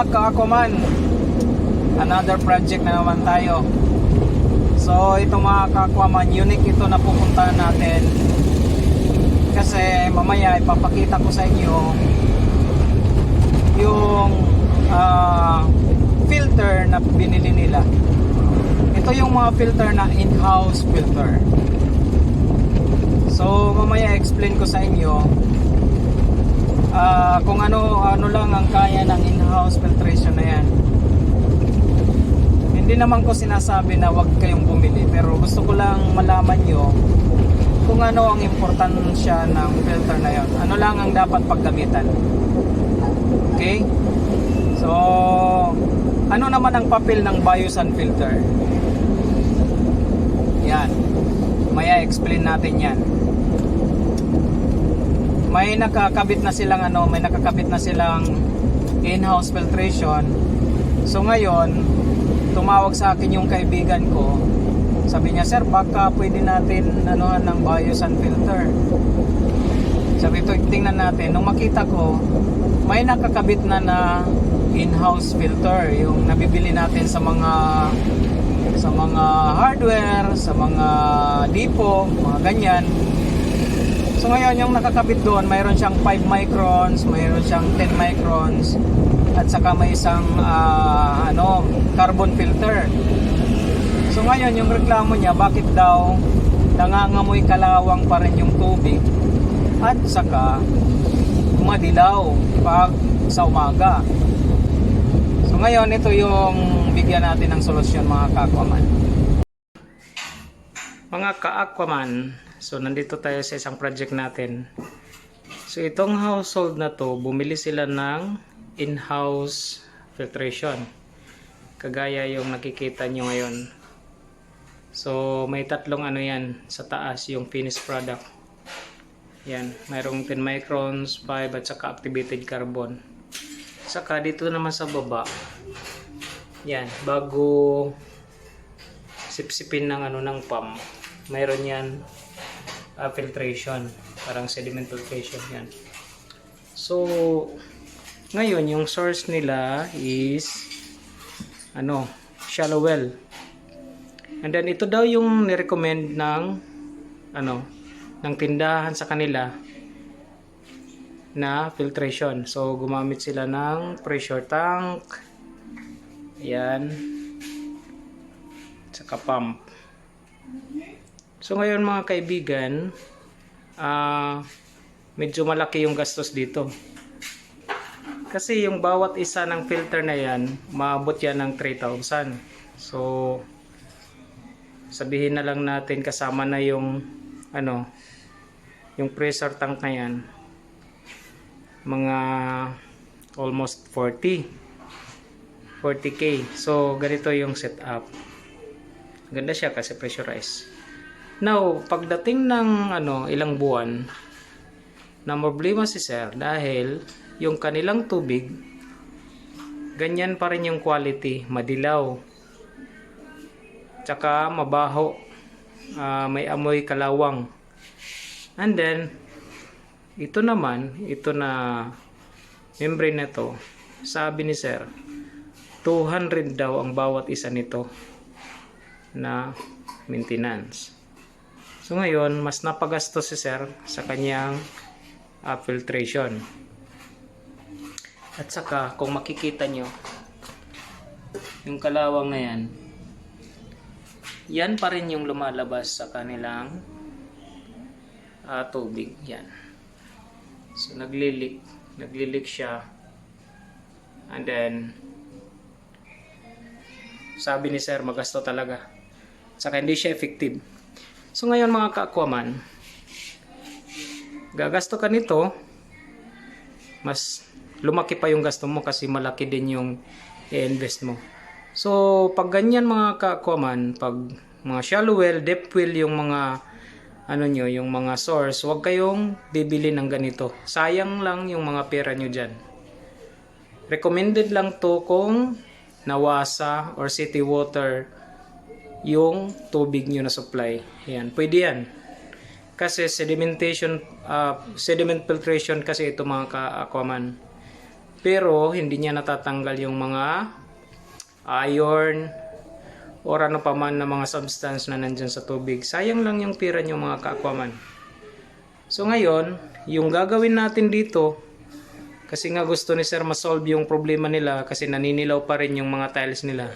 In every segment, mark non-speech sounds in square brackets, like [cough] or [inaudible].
Mga ka-Aquaman. Another project na naman tayo. So, ito mga ka-Aquaman, unique ito na pupuntahan natin. Kasi mamaya ipapakita ko sa inyo yung ah, filter na binili nila. Ito yung mga filter na in-house filter. So, mamaya explain ko sa inyo Ah, kung ano ano lang ang kaya ng in-house filtration na yan. Hindi naman ko sinasabi na wag kayong bumili pero gusto ko lang malaman nyo kung ano ang importansya ng filter na yon. Ano lang ang dapat paggamitan. Okay? So, ano naman ang papel ng Biosan filter? Yan. Maya explain natin yan may nakakabit na silang ano, may nakakabit na silang in-house filtration. So ngayon, tumawag sa akin yung kaibigan ko. Sabi niya, "Sir, baka pwede natin ano ng biosan filter." Sabi ko, tingnan natin. Nung makita ko, may nakakabit na na in-house filter, yung nabibili natin sa mga sa mga hardware, sa mga depot, mga ganyan. So ngayon yung nakakabit doon, mayroon siyang 5 microns, mayroon siyang 10 microns at saka may isang ah, ano, carbon filter. So ngayon yung reklamo niya, bakit daw nangangamoy kalawang pa rin yung tubig at saka madilaw pag sa umaga. So ngayon ito yung bigyan natin ng solusyon mga ka-aquaman. Mga ka-aquaman, so nandito tayo sa isang project natin. So itong household na to, bumili sila ng in-house filtration. Kagaya yung nakikita nyo ngayon. So may tatlong ano yan sa taas, yung finished product. Yan, mayroong 10 microns, 5 at saka activated carbon. Saka dito naman sa baba, yan, bago sipsipin ng ano ng pump, mayroon yan uh, filtration, parang sediment filtration yan. So, ngayon yung source nila is ano, shallow well. And then ito daw yung ni-recommend ng ano, ng tindahan sa kanila na filtration. So, gumamit sila ng pressure tank. Ayan. Saka pump. So, ngayon mga kaibigan, ah medyo malaki yung gastos dito. Kasi yung bawat isa ng filter na yan, maabot yan ng 3,000. So, sabihin na lang natin kasama na yung ano, yung pressure tank na yan, mga almost 40 40k so ganito yung setup. Ganda siya kasi pressurized now pagdating ng ano ilang buwan na problema si sir dahil yung kanilang tubig ganyan pa rin yung quality madilaw tsaka mabaho ah, may amoy kalawang and then ito naman, ito na membrane na to, sabi ni sir, 200 daw ang bawat isa nito na maintenance. So ngayon, mas napagastos si sir sa kanyang ah, filtration. At saka, kung makikita nyo, yung kalawang na yan, yan pa rin yung lumalabas sa kanilang ah, tubig. Yan. So naglilik, naglilik siya. And then sabi ni sir magasto talaga. Saka hindi siya effective. So ngayon mga ka-aquaman, gagasto ka nito, mas lumaki pa yung gasto mo kasi malaki din yung i-invest mo. So pag ganyan mga ka-aquaman, pag mga shallow well, depth well yung mga ano nyo, yung mga source, huwag kayong bibili ng ganito. Sayang lang yung mga pera nyo dyan. Recommended lang to kung nawasa or city water yung tubig nyo na supply. Yan, pwede yan. Kasi sedimentation, uh, sediment filtration kasi ito mga ka-aquaman. Pero hindi niya natatanggal yung mga iron or ano pa man na mga substance na nandyan sa tubig. Sayang lang yung pira niyo mga ka-aquaman. So ngayon, yung gagawin natin dito, kasi nga gusto ni Sir masolve yung problema nila kasi naninilaw pa rin yung mga tiles nila.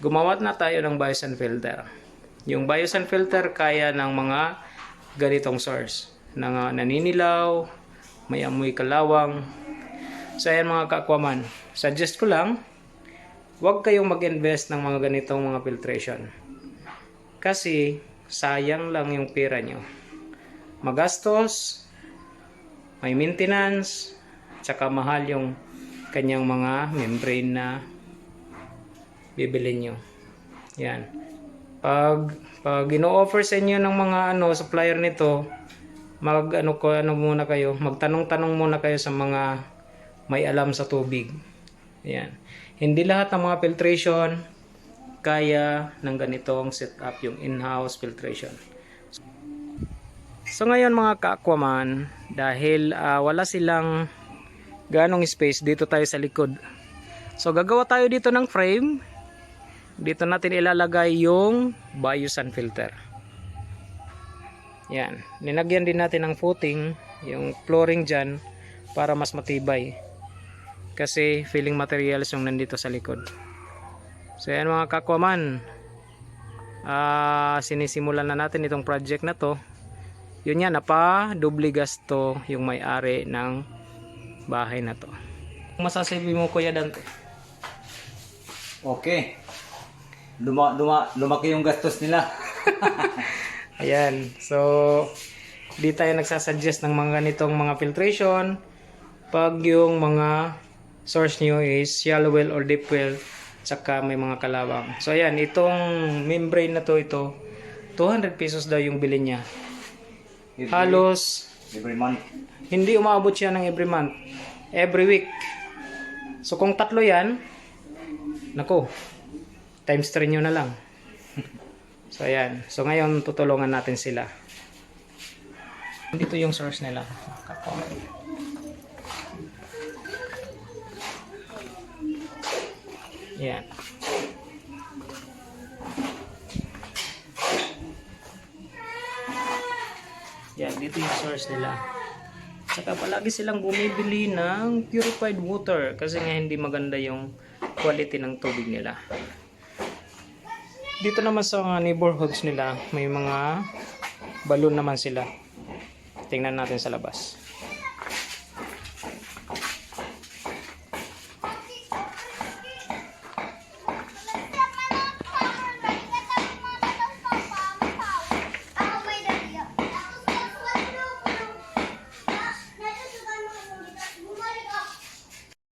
Gumawa na tayo ng biosan filter. Yung biosan filter kaya ng mga ganitong source. Na naninilaw, may amoy kalawang. So ayan mga ka-aquaman, suggest ko lang, huwag kayong mag-invest ng mga ganitong mga filtration. Kasi sayang lang yung pera nyo. Magastos, may maintenance, tsaka mahal yung kanyang mga membrane na bibili nyo. Yan. Pag pag ino-offer sa inyo ng mga ano supplier nito, mag ano ko ano muna kayo, magtanong-tanong muna kayo sa mga may alam sa tubig. Yan. Hindi lahat ng mga filtration kaya ng ganitong setup yung in-house filtration. So ngayon mga ka-aquaman, dahil ah, wala silang ganong space dito tayo sa likod. So gagawa tayo dito ng frame. Dito natin ilalagay yung biosan filter. Yan. Ninagyan din natin ng footing, yung flooring dyan, para mas matibay. Kasi filling materials yung nandito sa likod. So yan mga kakwaman. Ah, sinisimulan na natin itong project na to. Yun yan, napa doble gasto yung may-ari ng bahay na to. Masasabi mo Kuya Dante? Okay. Luma, luma, lumaki yung gastos nila. [laughs] Ayan. So, di tayo nagsasuggest ng mga ganitong mga filtration. Pag yung mga source nyo is shallow well or deep well, tsaka may mga kalawang. So, ayan. Itong membrane na to, ito, 200 pesos daw yung bili niya. Every- Halos, Every month. hindi umabot siya ng every month. Every week. So, kung tatlo yan, nako, times 3 nyo na lang. [laughs] So, ayan. So, ngayon, tutulungan natin sila. Dito yung source nila. Yan. Yan, dito yung source nila. Saka palagi silang bumibili ng purified water kasi nga hindi maganda yung quality ng tubig nila. Dito naman sa mga neighborhoods nila, may mga balon naman sila. Tingnan natin sa labas.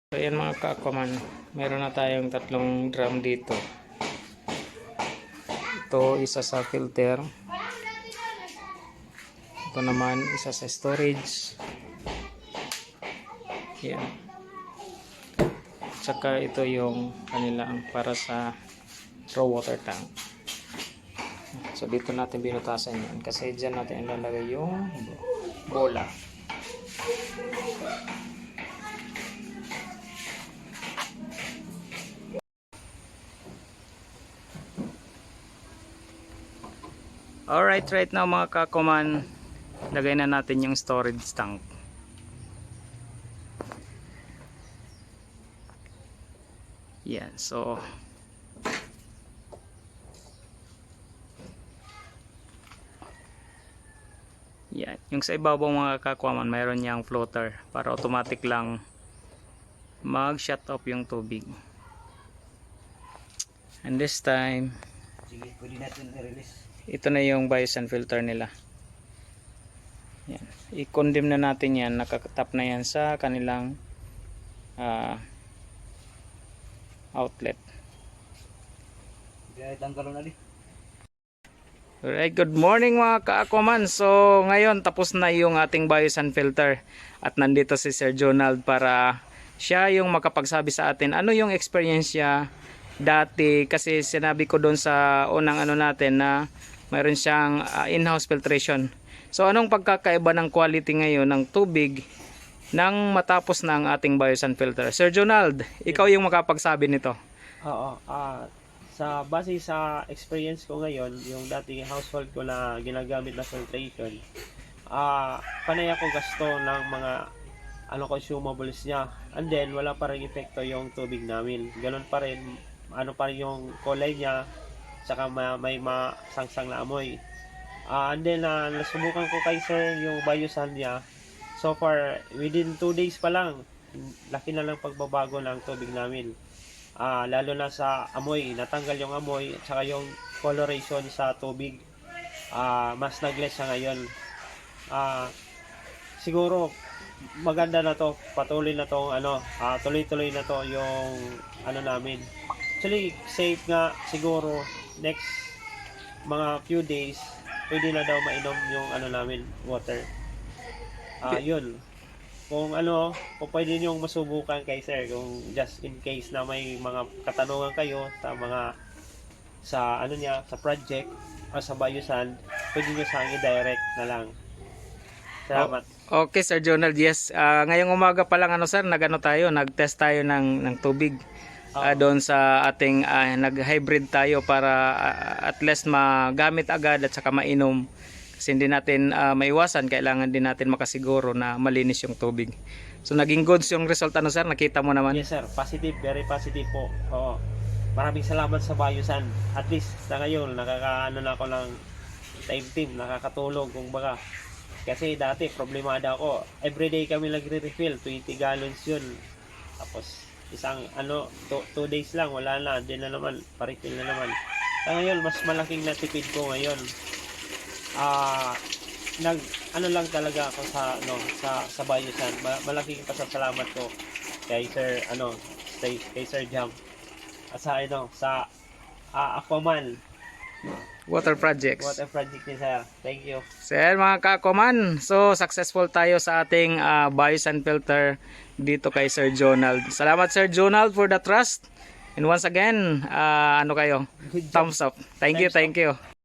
So ayan mga ka-aquaman, meron na tayong tatlong drum dito. Ito isa sa filter. Ito naman isa sa storage. Yan. Tsaka ito yung kanilang para sa raw water tank. So dito natin binutasan yan kasi dyan natin ilalagay yung bola. Alright, right now mga kakuman, lagay na natin yung storage tank. Yan, so Yan, yung sa ibabaw mga kakuman, mayroon niyang floater para automatic lang mag-shut off yung tubig. And this time, Sige, pwede natin i-release. Ito na yung biosan filter nila yan. i-condemn na natin yan nakatap na yan sa kanilang ah, outlet. Alright, good morning mga ka-aquaman. So, ngayon tapos na yung ating biosan filter at nandito si Sir Jonald para siya yung makapagsabi sa atin ano yung experience niya dati kasi sinabi ko doon sa unang ano natin na mayroon siyang ah, in-house filtration. So, anong pagkakaiba ng quality ngayon ng tubig nang matapos na ang ating biosan filter. Sir Jonald, ikaw yung makapagsabi nito. Oo. ah sa base sa experience ko ngayon, yung dating household ko na ginagamit na filtration, ah panay ako gasto ng mga ano consumables niya. And then wala pa rin epekto yung tubig namin. Ganun pa rin ano pa rin yung kulay niya saka ma- may masangsang na amoy. Ah, and then ah, nasubukan ko kay sir yung biosan niya. So far within 2 days pa lang laki na lang pagbabago ng tubig namin. Ah, lalo na sa amoy, natanggal yung amoy at saka yung coloration sa tubig. Ah, mas nagless siya ngayon. Ah, siguro maganda na to, patuloy na tong ano, ah, tuloy-tuloy na to yung ano namin. Actually, safe nga siguro next mga few days pwede na daw mainom yung ano namin, water. Ah, yun. Kung ano, kung pwede niyong masubukan kay sir, kung just in case na may mga katanungan kayo sa mga sa ano niya, sa project o sa Bayusan, pwede niyo sa akin direct na lang. Salamat. Okay, Sir Jonald, yes. Ah, ngayong umaga pa lang, ano sir, nag-ano tayo, nag-test tayo ng, ng tubig. Ah, doon sa ating ah, nag-hybrid tayo para ah, at least magamit agad at saka mainom. Kasi hindi natin ah, maiwasan, kailangan din natin makasiguro na malinis yung tubig. So naging goods yung result ano sir, nakita mo naman. Yes sir, positive, very positive po. Oo. Maraming salamat sa Bayusan. At least sa ngayon, nakakaano na ako ng time team, nakakatulong kung baka. Kasi dati problemada ako. Everyday kami nagre-refill, 20 gallons yun. Tapos isang ano, 2 days lang, wala na. Din na naman, pa-refill na naman. Sa ngayon, mas malaking natipid ko ngayon. Ah, nag ano lang talaga ako sa ano sa sa. Ma- malaking pasasalamat ko kay Sir ano kay, kay Sir Jam sa ano sa ah, Aquaman Water projects. water project ni Sir. Thank you. Sir, mga kakoman, so successful tayo sa ating uh, biosan filter dito kay Sir Jonald. Salamat Sir Jonald for the trust. And once again, ah, ano kayo? Thumbs up. Thank you, Thumbs up. thank you.